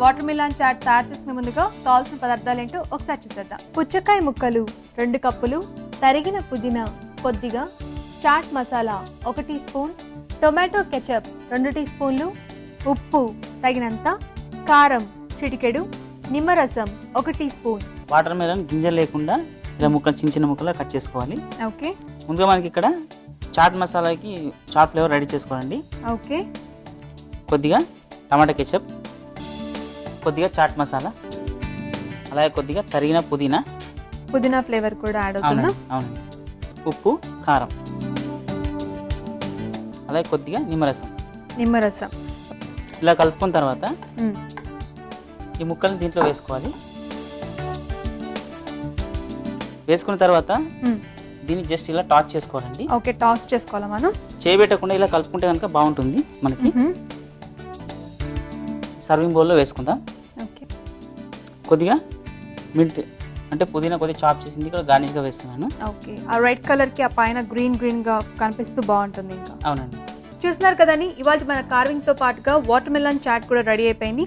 Water melon chat తయారు చేసిన ముందుగా కావాల్సిన పదార్థాలు ఏంటో ఒకసారి చూసేద్దాం. పుచ్చకాయ ముక్కలు రెండు కప్పులు తరిగిన పుదీనా కొద్దిగా చాట్ మసాలా ఒక టీ స్పూన్ టొమాటో కెచప్ రెండు టీ స్పూన్లు ఉప్పు తగినంత కారం చిటికెడు నిమ్మరసం ఒక టీ స్పూన్. వాటర్ మెలన్ గింజలు లేకుండా ఇలా ముక్కలు చిన్న చిన్న ముక్కలు కట్ చేసుకోవాలి. ఓకే. ముందుగా మనకి ఇక్కడ చాట్ మసాలాకి చాట్ ఫ్లేవర్ రెడీ చేసుకోవాలండి. ఓకే. కొద్దిగా టమాటా కెచప్ కొద్దిగా చాట్ మసాలా అలాగే కొద్దిగా తరిగిన పుదీనా. పుదీనా ఫ్లేవర్ కూడా యాడ్ అవుతుందా? అవునండి అవునండి. ఉప్పు కారం అలాగే కొద్దిగా నిమ్మరసం. నిమ్మరసం. ఇలా కలుపుకున్న తర్వాత. ఈ ముక్కల్ని దీంట్లో వేసుకోవాలి. వేసుకున్న తర్వాత. దీన్ని జస్ట్ ఇలా టాచ్ చేసుకోవాలండి. ఓకే టాస్ చేసుకోవాలా మనం? చేయబెట్టకుండా ఇలా కలుపుకుంటే కనుక బాగుంటుంది మనకి. సర్వింగ్ బౌల్లో వేసుకుందాం. కొద్దిగా మింట్ అంటే పుదీనా కొద్దిగా చాప్ చేసింది ఇక్కడ గార్నిష్గా వేస్తున్నాను. ఓకే. ఆ రెడ్ కలర్కి ఆ పైన గ్రీన్ గ్రీన్గా కనిపిస్తూ బాగుంటుంది ఇంకా. అవునండి. చూస్తున్నారు కదండి ఇవాళ మన కార్వింగ్తో పాటుగా వాటర్ మెలన్ చాట్ కూడా రెడీ అయిపోయింది.